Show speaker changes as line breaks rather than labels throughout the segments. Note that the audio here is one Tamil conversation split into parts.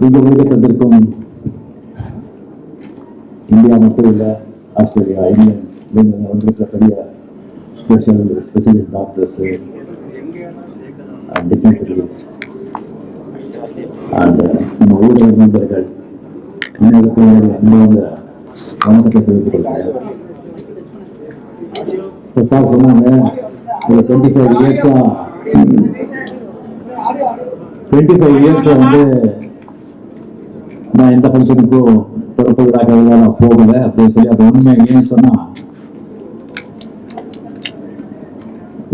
இங்க உலகத்திற்கும் இந்தியா மட்டும் இல்லை ஆஸ்திரேலியா இங்கிலாந்து வந்திருக்கக்கூடிய பெரிய ஸ்பெஷல் ஸ்பெஷலிஸ்ட் டாக்டர்ஸ் அந்த நம்ம ஊடக நண்பர்கள் அனைவருக்கும் அன்பார்ந்த வணக்கத்தை தெரிவித்துக் கொள்கிறேன். சார் சொன்னாங்க ஒரு டுவெண்ட்டி ஃபைவ் இயர்ஸா டுவெண்ட்டி ஃபைவ் இயர்ஸ் வந்து நான் எந்த ஃபங்க்ஷனுக்கும் பிறப்பதற்காக நான் போகலை. அப்படின்னு சொல்லி அது ஒன்றுமே ஏன்னு சொன்னால்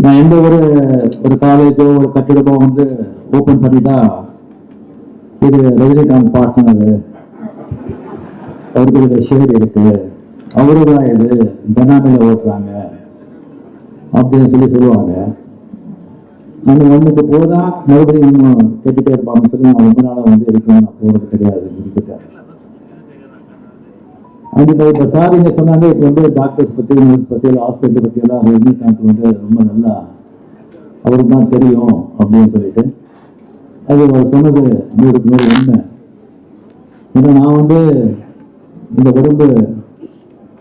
நான் எந்த ஒரு ஒரு காலேஜோ ஒரு கட்டிடமோ வந்து ஓப்பன் பண்ணிட்டா இது ரஜினிகாந்த் பார்ட்னர் அவருக்கு ஷேர் இருக்கு. அவரு தான் இது பெனாமில ஓட்டுறாங்க. அப்படின்னு சொல்லி சொல்லுவாங்க. அந்த ஒண்ணுக்கு போதா? மறுபடியும் இன்னும் கேட்டுட்டே இருப்பாங்க. சொல்லி நான் ரொம்ப நாளா வந்து இருக்கேன். நான் போறது கிடையாது இருந்துட்டேன் இப்ப இப்போ சார் இங்க சொன்னாங்க. இப்போ வந்து டாக்டர்ஸ் பத்தி நர்ஸ் பத்தி ஹாஸ்பிட்டல் பத்தி எல்லாம் ரஜினிகாந்த் வந்து ரொம்ப நல்லா அவருக்கு தான் தெரியும் அப்படின்னு சொல்லிட்டு. அது அவர் சொன்னது நூறுக்கு நூறு உண்மை. ஏன்னா நான் வந்து இந்த உடம்பு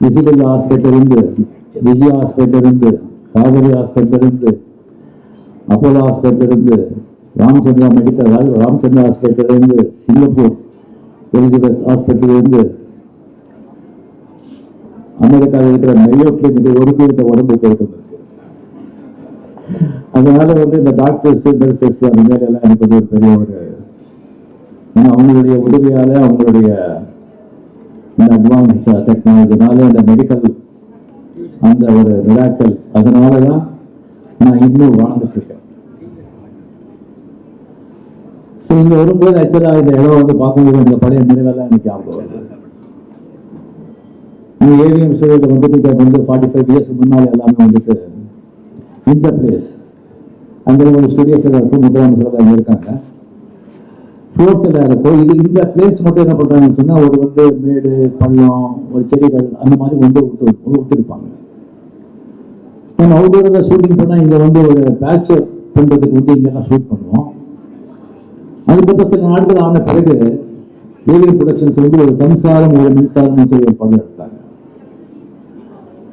விசிபிள் ஹாஸ்பிட்டல் இருந்து விஜய் ஹாஸ்பிட்டல் இருந்து காவிரி ஹாஸ்பிட்டல் இருந்து அப்போலோ ஹாஸ்பிட்டலிருந்து ராமச்சந்திரா மெடிக்கல் ராமச்சந்திரா ஹாஸ்பிட்டல் இருந்து சிங்கப்பூர் எலிசபெத் ஹாஸ்பிட்டல் இருந்து அமெரிக்காவில் இருக்கிற மையோ கிளினிக் ஒரு இந்த உடம்பு போயிட்டு அதனால வந்து இந்த டாக்டர்ஸ் நர்சஸ் அந்த மாதிரி எல்லாம் எனக்கு வந்து ஒரு பெரிய ஒரு ஏன்னா அவங்களுடைய உதவியால அவங்களுடைய இந்த அட்வான்ஸ் டெக்னாலஜினால அந்த மெடிக்கல் அந்த ஒரு விழாக்கள் அதனால தான் நான் இன்னும் வாழ்ந்துட்டு இருக்கேன் ஸோ இங்க வரும்போது ஆக்சுவலாக இந்த இடம் வந்து பார்க்கும்போது இந்த பழைய நினைவெல்லாம் எனக்கு ஞாபகம் வருது. இந்த ஏவிஎம் சூழலில் வந்துட்டு வந்து ஃபார்ட்டி ஃபைவ் இயர்ஸ் முன்னால் எல்லாமே வந்துட்டு இந்த பிளேஸ் அங்கே ஒரு ஸ்டூடியோஸில் இருக்கும் முதலமைச்சர் அங்கே இருக்காங்க. ஃப்ளோர்ஸில் இருக்கும் இது இந்த பிளேஸ் மட்டும் என்ன பண்ணுறாங்கன்னு சொன்னால் ஒரு வந்து மேடு பள்ளம் ஒரு செடிகள் அந்த மாதிரி வந்து விட்டு விட்டுருப்பாங்க நம்ம அவுட்டோரில் ஷூட்டிங் பண்ணால் இங்கே வந்து ஒரு பேட்ச் பண்ணுறதுக்கு வந்து இங்கெல்லாம் ஷூட் பண்ணுவோம். அதுக்கப்புறம் சில நாட்கள் ஆன பிறகு ஏவிஎம் ப்ரொடக்ஷன்ஸ் வந்து ஒரு சம்சாரம் ஒரு மின்சாரம் சொல்லி ஒரு படம் எடுத்தாங்க.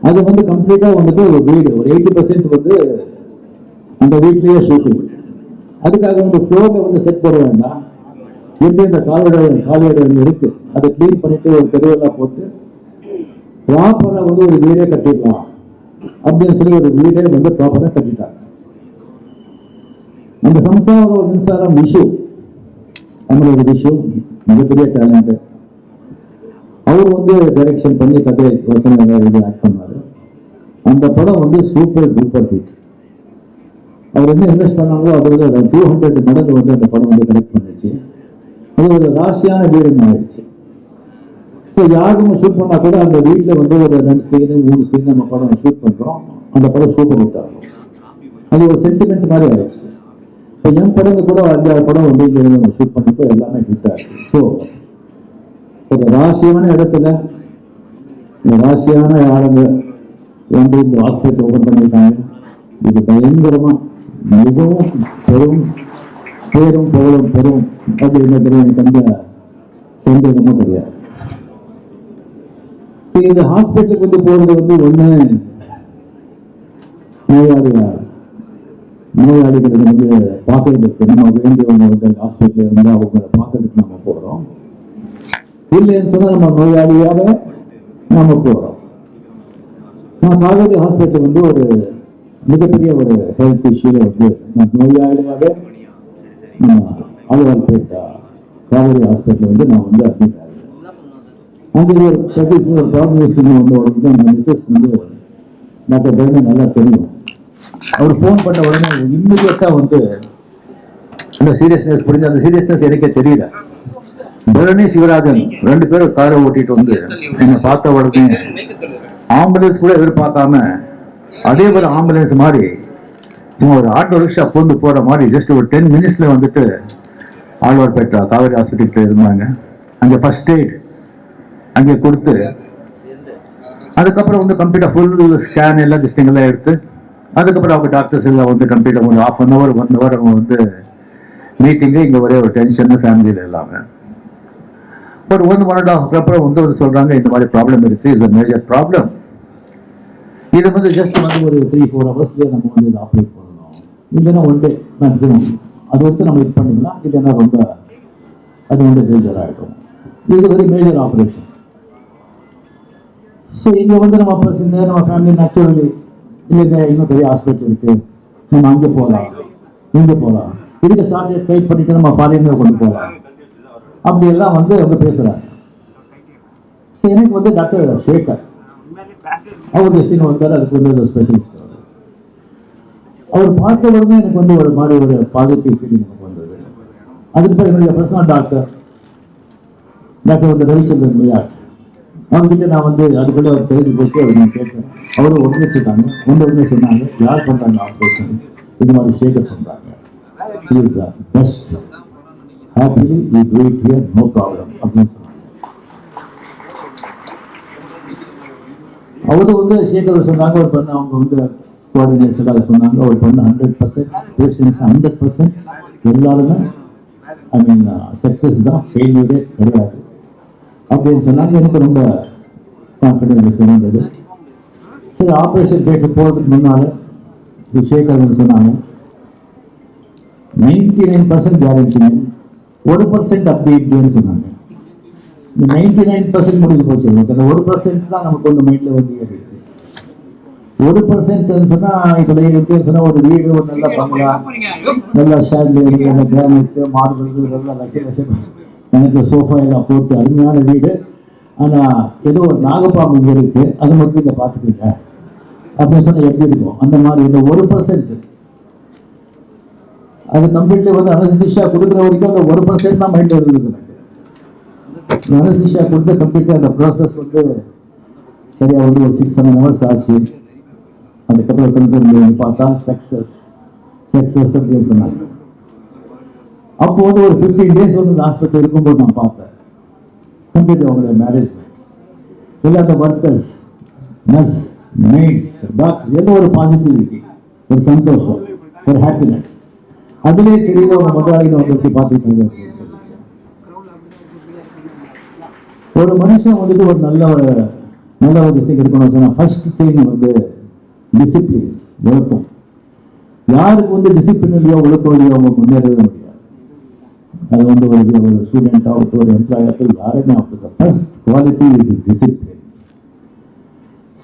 அது வந்து கம்ப்ளீட்டா வந்துட்டு ஒரு வீடு ஒரு எயிட்டி பர்சன்ட் வந்து அந்த வீட்லயே ஷூட்டிங் அதுக்காக வந்து ஃப்ளோர்ல வந்து செட் போட வேண்டாம். எப்படி அந்த காலோட காலோட இருக்கு அதை க்ளீன் பண்ணிட்டு ஒரு தெருவெல்லாம் போட்டு ப்ராப்பரா வந்து ஒரு வீடே கட்டிடலாம் அப்படின்னு சொல்லி ஒரு வீடே வந்து ப்ராப்பரா கட்டிட்டாங்க. அந்த சம்சாரம் ஒரு மின்சாரம் இஷ்யூ தமிழ் விஷு மிகப்பெரிய டேலண்ட் அவர் வந்து டைரக்ஷன் பண்ணி கதை வசனம் எழுதி ஆக்ட் பண்ணார். அந்த படம் வந்து சூப்பர் டூப்பர் ஹிட் அவர் என்ன இன்வெஸ்ட் பண்ணாங்களோ அது வந்து டூ ஹண்ட்ரட் மடங்கு வந்து அந்த படம் வந்து கனெக்ட் பண்ணிச்சு. அது ஒரு ராசியான வீடு ஆயிடுச்சு. ஸோ யாருக்கும் ஷூட் பண்ணால் கூட அந்த வீட்டில் வந்து ஒரு ரெண்டு சீனு மூணு சீன் நம்ம படம் ஷூட் பண்ணுறோம் அந்த படம் சூப்பர் ஹிட் ஆகும். அது ஒரு சென்டிமெண்ட் மாதிரி ஆயிடுச்சு. இப்போ என் படங்க கூட அஞ்சாறு படம் வந்து இங்கே நம்ம ஷூட் பண்ணிட்டு எல்லாமே ஹிட் ஆச்சு. ஸோ ஒரு ராசியான இடத்துல ராசியான ஆளுங்க வந்து இந்த ஹாஸ்பிட்டல் ஓப்பன் பண்ணியிருக்காங்க. இது பயங்கரமாக மிகவும் பெரும் பேரும் புகழும் பெரும் அப்படிங்கிறது எனக்கு அந்த சந்தேகமும் கிடையாது சரி, இந்த ஹாஸ்பிட்டலுக்கு வந்து போகிறது வந்து ஒன்று நோயாளியாக நோயாளிகளை வந்து பார்க்கறதுக்கு நம்ம வேண்டியவங்க வந்து ஹாஸ்பிட்டல் இருந்து அவங்கள பார்க்கறதுக்கு நம்ம போறோம் இல்லைன்னு சொன்னா நம்ம நோயாளியாக நம்ம போறோம் நான் காவேரி ஹாஸ்பிட்டல் வந்து ஒரு மிகப்பெரிய ஒரு ஹெல்த் இஷ்யூல வந்து நான் நோயாளியாக நான் அலுவல்பேட்டா காவேரி ஹாஸ்பிட்டல் வந்து நான் வந்து அட்மிட் ஆகிறேன் அங்கே ஒரு சதீஷ் ஒரு ப்ராப்ளம் வந்து உடனே மிஸ்ஸஸ் வந்து டாக்டர் பையன் நல்லா தெரியும். அவர் ஃபோன் பண்ண உடனே இம்மிடியட்டா வந்து அந்த சீரியஸ்னஸ் புரிஞ்சு அந்த சீரியஸ்னஸ் எனக்கே தெரியல. பரணி சிவராஜன் ரெண்டு பேரும் காரை ஓட்டிட்டு வந்து என்னை பார்த்த உடனே ஆம்புலன்ஸ் கூட எதிர்பார்க்காம அதே போல ஆம்புலன்ஸ் மாதிரி ஒரு ஆட்டோ ரிக்ஷா பூந்து போற மாதிரி ஜஸ்ட் ஒரு டென் மினிட்ஸ்ல வந்துட்டு ஆழ்வார்பேட்டா காவேரி ஹாஸ்பிட்டல் இருந்தாங்க. அங்கே ஃபர்ஸ்ட் எய்ட் அங்கே கொடுத்து அதுக்கப்புறம் வந்து கம்ப்ளீட்டாக ஃபுல் ஸ்கேன் எல்லாம் டிஸ்டிங் எல்லாம் எடுத்து அதுக்கப்புறம் அவங்க டாக்டர்ஸ் எல்லாம் வந்து கம்ப்ளீட்டாக ஒரு half an hour one hour அவங்க வந்து மீட்டிங்கு இங்கே ஒரே ஒரு டென்ஷன் ஃபேமிலியில் எல்லாமே but one one and half அப்புறம் வந்து வந்து சொல்கிறாங்க இந்த மாதிரி ப்ராப்ளம் இருக்குது இஸ் அ மேஜர் ப்ராப்ளம் இது வந்து ஜஸ்ட் வந்து ஒரு த்ரீ ஃபோர் ஹவர்ஸ்லேயே நம்ம வந்து இதை ஆப்ரேட் பண்ணணும். இல்லைன்னா ஒன் டே மேக்ஸிமம் அது வந்து நம்ம இது பண்ணிக்கலாம் இல்லைன்னா ரொம்ப அது வந்து டேஞ்சர் ஆகிடும் இது ஒரு மேஜர் ஆப்ரேஷன் ஸோ இங்கே வந்து நம்ம பசங்க நம்ம ஃபேமிலி நேச்சுரலி இல்லைங்க இன்னும் பெரிய ஹாஸ்பிட்டல் இருக்கு. நம்ம அங்கே போகலாம் இங்கே போகலாம் இருக்க சார்ஜை ட்ரை பண்ணிட்டு நம்ம ஃபாரின்ல கொண்டு போகலாம் அப்படி எல்லாம் வந்து அவங்க பேசுறாங்க. எனக்கு வந்து டாக்டர் சேகர் அவர் டெஸ்டின் வந்தார் அதுக்கு வந்து ஒரு ஸ்பெஷலிஸ்ட் அவர். பார்த்த உடனே எனக்கு வந்து ஒரு மாதிரி ஒரு பாசிட்டிவ் ஃபீலிங் எனக்கு வந்தது. அதுக்கு பிறகு என்னுடைய பர்சனல் டாக்டர் டாக்டர் வந்து ரவிச்சந்திரன் விளையாட் அவன்கிட்ட நான் வந்து அதுக்குள்ள அவர் தெரிஞ்சு போச்சு அதை நான் கேட்டேன். அவரும் உடனே சொன்னாங்க. ஒன்று சொன்னாங்க யார் பண்றாங்க ஆப்ரேஷன் இது மாதிரி சேகர் பண்றாங்க. Best happily you do it here no problem அப்படின்னு சொன்னாங்க. அவரும் வந்து சேகர் சொன்னாங்க ஒரு பண்ண அவங்க வந்து கோஆர்டினேஷனாக சொன்னாங்க. ஒரு பண்ண hundred percent patience hundred percent எல்லாருமே ஐ மீன் சக்ஸஸ் தான். ஃபெயிலியரே கிடையாது. அப்படின்னு சொன்னாங்க எனக்கு ரொம்ப கான்ஃபிடென்ஸ் இருந்தது. சரி ஆப்ரேஷன் தேட்டர் போகிறதுக்கு முன்னால் சேகர் வந்து சொன்னாங்க நைன்டி நைன் பர்சன்ட் கேரண்டிங்க ஒரு பர்சன்ட் அப்படி இப்படின்னு சொன்னாங்க. இந்த நைன்டி நைன் பர்சன்ட் முடிஞ்சு போச்சு அந்த ஒரு பர்சன்ட் தான் நமக்கு வந்து மைண்டில் வந்து ஏறிடுச்சு. ஒரு பர்சன்ட் சொன்னா இப்போ எப்படின்னு சொன்னா ஒரு வீடு ஒரு நல்ல பங்களா நல்ல ஷேட்லேரி நல்ல கிரானைட் மார்பிள் நல்ல லட்சம் லட்சம் எனக்கு சோஃபா எல்லாம் போட்டு அருமையான வீடு. ஆனால் ஏதோ ஒரு நாகப்பாம்பு இங்கே இருக்கு. அதை மட்டும் இங்கே பார்த்துக்கோங்க. அப்படின்னு சொன்னால் எப்படி இருக்கும்? அந்த மாதிரி இந்த ஒரு பர்சன்ட் அது கம்ப்ளீட்லி வந்து அனசிஷா கொடுக்குற வரைக்கும் அந்த ஒரு பர்சன்ட் தான் மைண்டில் இருந்தது எனக்கு. அனஸ்திஷா கொடுத்து கம்ப்ளீட்டாக அந்த ப்ராசஸ் வந்து சரியாக வந்து ஒரு சிக்ஸ் செவன் ஹவர்ஸ் ஆச்சு. அதுக்கப்புறம் கொண்டு வந்து பார்த்தா சக்ஸஸ் சக்ஸஸ் அப்படின்னு சொன்னாங்க. அப்போ வந்து ஒரு ஃபிஃப்டீன் டேஸ் வந்து இந்த ஹாஸ்பிட்டல் இருக்கும்போது நான் பார்த்தேன். கம்ப்ளீட் அவங்களுடைய மேரேஜ் எல்லா அந்த ஒர்க்கர்ஸ் நர்ஸ் மெய்ட்ஸ் டாக்டர் ஏதோ ஒரு பாசிட்டிவிட்டி ஒரு சந்தோஷம் ஒரு ஹாப்பினஸ் அதுலேயே தெரியுது அவங்க முதலாளிகளை வந்து வச்சு பார்த்துட்டு ஒரு மனுஷன் வந்துட்டு ஒரு நல்ல ஒரு நல்ல ஒரு விஷயம் இருக்கணும் சொன்னால் ஃபர்ஸ்ட் திங் வந்து டிசிப்ளின் ஒழுக்கம் யாருக்கு வந்து டிசிப்ளின் இல்லையோ ஒழுக்கம் இல்லையோ அவங்க முன்னேறவே முடியும் அது வந்து ஒரு ஒரு ஸ்டூடெண்ட் ஆகட்டும் ஒரு எம்ப்ளாய் ஆகட்டும் யாருமே ஆகட்டும் first quality is discipline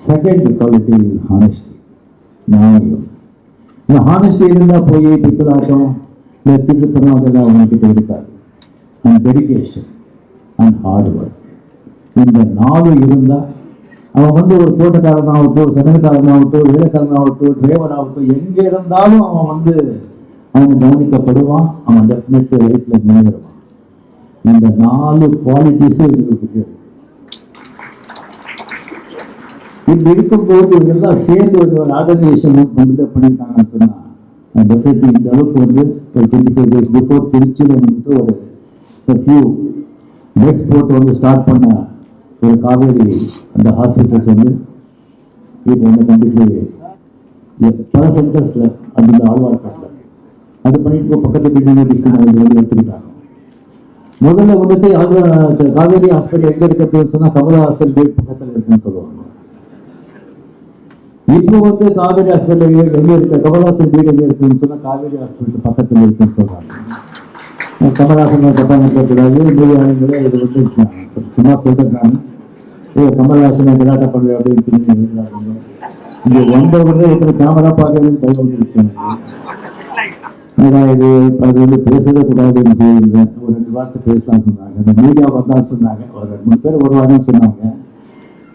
second quality is honesty நியாயம். இந்த ஹானஸ்டி இருந்தால் போய் பித்தலாட்டம் இல்லை திருத்தனம் அதெல்லாம் அவங்ககிட்ட இருக்காது. And dedication and hard work இந்த நாலு இருந்தால் அவன் வந்து ஒரு தோட்டக்காரனாகட்டும் சமையல்காரனாகட்டும் வேலைக்காரனாகட்டும் டிரைவர் ஆகட்டும் எங்கே இருந்தாலும் அவன் வந்து அவன் கவனிக்கப்படுவான் அவன் டெஃபினெட் லைஃப்ல முன்னேறுவான் இந்த நாலு குவாலிட்டிஸும் இவங்களுக்கு இருக்கு. இப்படி இருக்கும்போது இவங்கெல்லாம் சேர்ந்து வந்து ஒரு ஆர்கனைசேஷன் பில்டப் பண்ணியிருக்காங்கன்னு சொன்னா டெஃபினெட்லி இந்த அளவுக்கு வந்து ஒரு டுவெண்ட்டி ஃபைவ் டேஸ் பிஃபோர் திருச்சியில் வந்துட்டு ஒரு ஃபியூ பெட்ஸ் போட்டு வந்து ஸ்டார்ட் பண்ண ஒரு காவேரி அந்த ஹாஸ்பிட்டல்ஸ் வந்து இப்போ வந்து கண்டிப்பாக பல சென்டர்ஸ்ல அது இந்த ஆழ்வார்பேட்டில் அது பண்ணிட்டு பக்கத்து பில்டிங் வந்து வந்து எடுத்துக்கிட்டாங்க. முதல்ல வந்துட்டு ஆழ்வார் காவேரி ஹாஸ்பிட்டல் எங்க இருக்கிறதுன்னு சொன்னா கமலஹாசன் கேட் பக்கத்தில் இருக்குன்னு சொல்லுவாங்க. இப்போ வந்து காவேரி ஹாஸ்பிட்டல் எங்க இருக்க கமலஹாசன் வீடு எங்க இருக்குன்னு சொன்னா காவேரி ஹாஸ்பிட்டல் பக்கத்தில் இருக்குன்னு சொல்றாங்க. கமலஹாசன் தப்பா நினைக்கக்கூடாது மீதி இது வந்து சும்மா சொல்றாங்க ஓ கமலஹாசனை விளையாட்ட பண்ணுவேன் அப்படின்னு சொல்லி நினைக்கிறாங்க. இங்க வந்த எத்தனை கேமரா பார்க்கறதுன்னு கை வந்துருச்சு இது அது வந்து பேசவே கூடாதுன்னு சொல்லியிருந்தேன். ஒரு ரெண்டு வார்த்தை பேசலாம் சொன்னாங்க. அந்த மீடியா வந்தால் சொன்னாங்க. ஒரு ரெண்டு மூணு பேர் வருவாங்கன்னு சொன்னாங்க.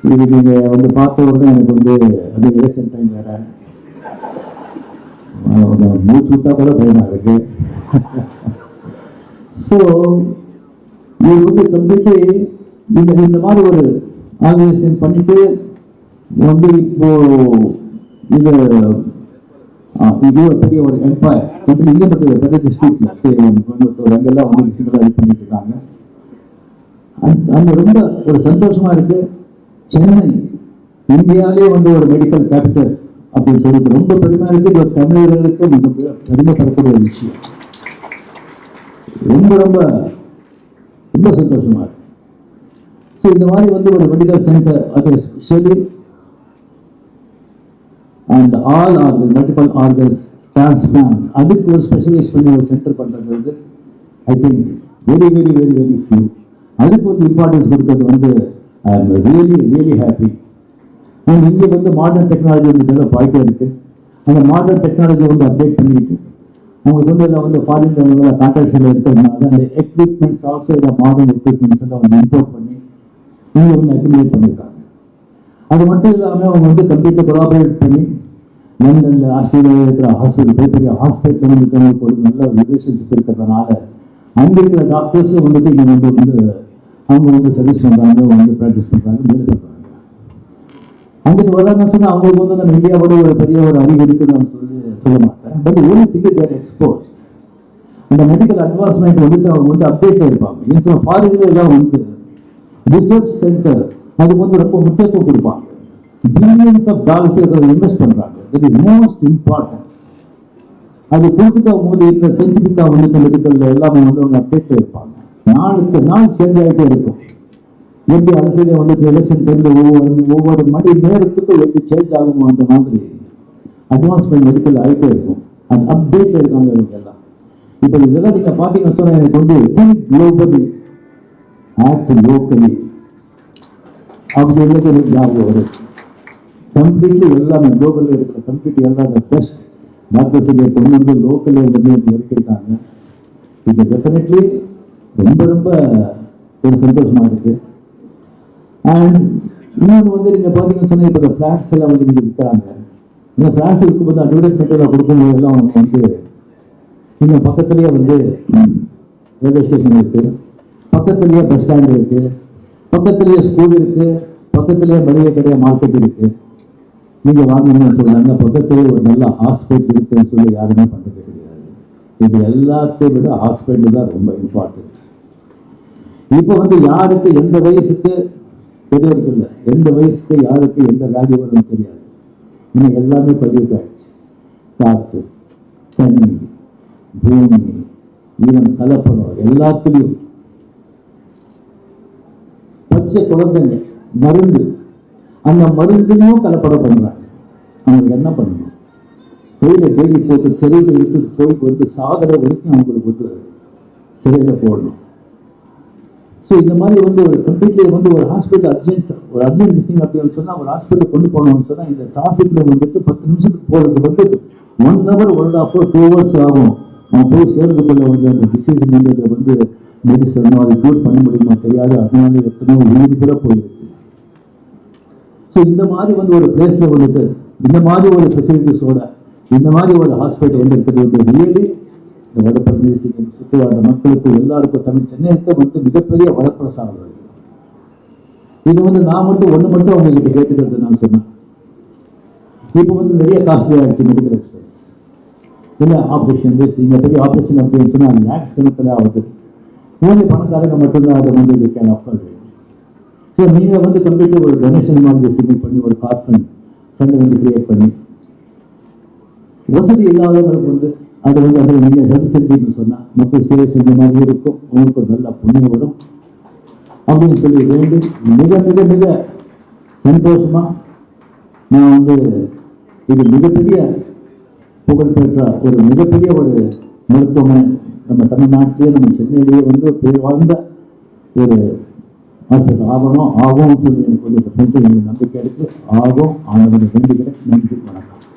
இது நீங்கள் வந்து பார்த்த உடனே எனக்கு வந்து அது எலெக்ஷன் டைம் வேற. அஹ் மூச்சு விட்டா கூட பயமா இருக்கு. ஸோ இது வந்து கம்ப்ளீட்லி இந்த இந்த மாதிரி ஒரு ஆர்கனைசேஷன் பண்ணிட்டு வந்து இப்போ இது இது ஒரு பெரிய ஒரு எம்பையர் வந்து பெரிய டிஸ்ட்ரிக்ட்ல கோயம்புத்தூர் அங்கெல்லாம் வந்து பண்ணிட்டு இருக்காங்க அந்த- ரொம்ப ஒரு சந்தோஷமா இருக்கு. சென்னை இந்தியாவிலே வந்து ஒரு மெடிக்கல் கேபிட்டல் அப்படின்னு சொல்லிட்டு ரொம்ப பெருமையா இருக்கு. இது தமிழர்களுக்கு மிக பெருமைப்படக்கூடிய ஒரு விஷயம். ரொம்ப ரொம்ப ரொம்ப சந்தோஷமா இருக்கு. ஸோ இந்த மாதிரி வந்து ஒரு மெடிக்கல் சென்டர் அது and all organ multiple organs transplant அதுக்கு ஒரு ஸ்பெஷலைஸ் பண்ணி ஒரு சென்டர் பண்ணுறது I think very very very very few அதுக்கு வந்து இம்பார்ட்டன்ஸ் கொடுத்தது வந்து ஐ am really really happy and இங்கே வந்து மாடர்ன் டெக்னாலஜி வந்து டெவலப் ஆகிட்டே இருக்குது அந்த மாடர்ன் டெக்னாலஜி வந்து அப்டேட் பண்ணிட்டு உங்களுக்கு வந்து எல்லாம் வந்து ஃபாரின் கான்ட்ராக்டில் இருக்கிறதுனால அந்த எக்யூப்மெண்ட்ஸ் ஆல்சோ மாடர்ன் எக்யூப்மெண்ட்ஸ் எல்லாம் வந்து இம்போர்ட் பண்ணி இங்கே வந்து அக்யூமுலேட் பண்ணியிருக்காங்க அது மட்டும் இல்லாமல் அவங்க வந்து கம்ப்யூட்டர் கொலாபரேட் பண்ணி லண்டனில் ஆஸ்திரேலியாவில் இருக்கிற ஹாஸ்பிட்டல் பெரிய பெரிய ஹாஸ்பிட்டல் வந்து இருக்கிறவங்களுக்கு ஒரு நல்ல ரிலேஷன்ஷிப் இருக்கிறதுனால அங்கே இருக்கிற டாக்டர்ஸும் வந்துட்டு இங்கே வந்து வந்து அவங்க வந்து சர்வீஸ் பண்ணுறாங்க வந்து ப்ராக்டிஸ் பண்ணுறாங்க வேலை பண்ணுறாங்க அங்கே வராங்க சொன்னால் அவங்களுக்கு வந்து நம்ம இந்தியாவோட ஒரு பெரிய ஒரு அறிவு இருக்குன்னு நான் சொல்லி சொல்ல மாட்டேன். பட் ஒரு திங்க் தேர் எக்ஸ்போஸ் அந்த மெடிக்கல் அட்வான்ஸ்மெண்ட் வந்துட்டு அவங்க வந்து அப்டேட் இருப்பாங்க இப்போ ஃபாரின்ல எல்லாம் வந்து ரிசர்ச் சென்டர் அதுக்கு வந்து ரொம்ப முக்கியத்துவம் கொடுப்பாங்க. பில்லியன்ஸ் ஆஃப் டாலர்ஸ் அதில் இன்வெஸ்ட் பண்ணுறாங்க தட் இஸ் மோஸ்ட் இம்பார்ட்டன்ட் அது கொடுத்துட்டு அவங்க இருக்கிற இப்போ சயின்டிஃபிக்காக வந்து மெடிக்கல் எல்லாமே வந்து அவங்க அப்டேட் இருப்பாங்க. நாளுக்கு நாள் சேஞ்ச் ஆகிட்டே இருக்கும். எப்படி அரசியல வந்து எலெக்ஷன் டைம்ல ஒவ்வொரு ஒவ்வொரு மணி நேரத்துக்கும் எப்படி சேஞ்ச் ஆகுமோ அந்த மாதிரி அட்வான்ஸ்மெண்ட் மெடிக்கல் ஆகிட்டே இருக்கும். அது அப்டேட் இருக்காங்க இவங்கெல்லாம். இப்போ இதெல்லாம் நீங்க பாத்தீங்கன்னு சொன்னா எனக்கு வந்து திங்க் குளோபலி ஆக்ட் லோக்கலி அப்படி எனக்கு ஞாபகம் வரும் கம்ப்ளீட்லி எல்லாமே குளோபலில் இருக்கிற கம்ப்ளீட் எல்லாம் பெஸ்ட் டாக்டர்ஸ் கொண்டு வந்து லோக்கலில் வந்து இங்கே இது டெஃபினெட்லி ரொம்ப ரொம்ப ஒரு சந்தோஷமா இருக்கு. அண்ட் இன்னொன்று வந்து நீங்க பார்த்தீங்கன்னு சொன்னா இப்போ இந்த எல்லாம் வந்து நீங்க விற்கிறாங்க. இந்த ஃபிளாட்ஸ் இருக்கும்போது அட்வர்டைஸ்மெண்ட்டில் கொடுக்கும்போது எல்லாம் அவங்க வந்து இங்க பக்கத்துலயே வந்து ரயில்வே ஸ்டேஷன் இருக்கு. பக்கத்துலயே பஸ் ஸ்டாண்ட் இருக்கு. பக்கத்துலயே ஸ்கூல் இருக்கு. பக்கத்துலயே மளிகை கடை மார்க்கெட் இருக்கு. நீங்க வாங்கணும்னு சொல்றாங்க பக்கத்துலயே ஒரு நல்ல ஹாஸ்பிட்டல் இருக்குன்னு சொல்லி யாருமே பண்றது கிடையாது. இது எல்லாத்தையும் விட ஹாஸ்பிட்டல் தான் ரொம்ப இம்பார்ட்டன்ட் இப்போ வந்து யாருக்கு எந்த வயசுக்கு தெரியறது இல்லை எந்த வயசுக்கு யாருக்கு எந்த வேல்யூ வரும்னு தெரியாது. இன்னும் எல்லாமே பதிவுட்டாயிடுச்சு காற்று தண்ணி பூமி ஈவன் கலப்படம் எல்லாத்துலேயும் பச்சை குழந்தைங்க மருந்து அந்த மருந்துலையும் கலப்படம் பண்றாங்க அவங்க என்ன பண்ணணும்? கோயிலை தேடி போட்டு சிறையில் இருக்கு போய் வந்து சாகர வரைக்கும் அவங்களுக்கு வந்து சிறையில் போடணும். ஸோ இந்த மாதிரி வந்து ஒரு கம்ப்ளீட்லி வந்து ஒரு ஹாஸ்பிட்டல் அர்ஜென்ட் ஒரு அர்ஜென்ட் திங் அப்படின்னு சொன்னால் ஒரு ஹாஸ்பிட்டல் கொண்டு போகணும்னு சொன்னால் இந்த டிராஃபிக்கில் வந்துட்டு பத்து நிமிஷத்துக்கு போகிறதுக்கு வந்து one hour one half two hours ஆகும். அவன் போய் சேர்றதுக்குள்ள வந்து அந்த டிசீஸ் வந்து வந்து மெடிசனோ அதை க்யூர் பண்ண முடியுமா தெரியாது. அதனால எத்தனையோ உயிர் கூட போயிருக்கு ஸோ இந்த மாதிரி வந்து ஒரு பிளேஸில் வந்துட்டு இந்த மாதிரி ஒரு ஃபெசிலிட்டிஸோட இந்த மாதிரி ஒரு ஹாஸ்பிட்டல் வந்து இருக்கிறது வந்து ரியலி இந்த வடபிரதேசத்துக்கு சுற்றுவாட மக்களுக்கு எல்லாருக்கும் தமிழ் சென்னைக்கு வந்து மிகப்பெரிய வரப்பிரசாதம் இது வந்து நான் மட்டும் ஒண்ணு மட்டும் அவங்க கிட்ட கேட்டுக்கிறது நான் சொன்னேன். இப்போ வந்து நிறைய காஸ்ட்லி ஆயிடுச்சு மெடிக்கல் எக்ஸ்பென்ஸ் இல்லை ஆப்ரேஷன் இந்த பெரிய ஆப்ரேஷன் அப்படின்னு சொன்னால் லேக்ஸ் கணக்கில் ஆகுது. மூணு பணக்காரங்க மட்டும்தான் அதை வந்து இது கேன் அஃபோர்ட் ஸோ நீங்கள் வந்து கம்ப்ளீட்டாக ஒரு டொனேஷன் மாதிரி சிக்னல் பண்ணி ஒரு கார்பன் ஃபண்டை வந்து கிரியேட் பண்ணி வசதி இல்லாதவங்களுக்கு வந்து அது வந்து அதை நீங்கள் ஹெல்ப் செஞ்சீங்கன்னு சொன்னால் மக்கள் சேவை செஞ்ச மாதிரி இருக்கும். அவங்களுக்கு நல்லா நல்ல புண்ணியம் வரும். அப்படின்னு சொல்லி வேண்டி மிக மிக மிக சந்தோஷமாக நான் வந்து இது மிகப்பெரிய புகழ்பெற்ற ஒரு மிகப்பெரிய ஒரு மருத்துவமனை நம்ம தமிழ்நாட்டிலேயே நம்ம சென்னையிலேயே வந்து பேர் வாழ்ந்த ஒரு ஹாஸ்பிட்டல் ஆகணும் ஆகும்னு சொல்லி எனக்கு கொஞ்சம் நம்பிக்கை இருக்கு ஆகும் ஆனவனை கண்டிக்கிறேன் நன்றி வணக்கம்.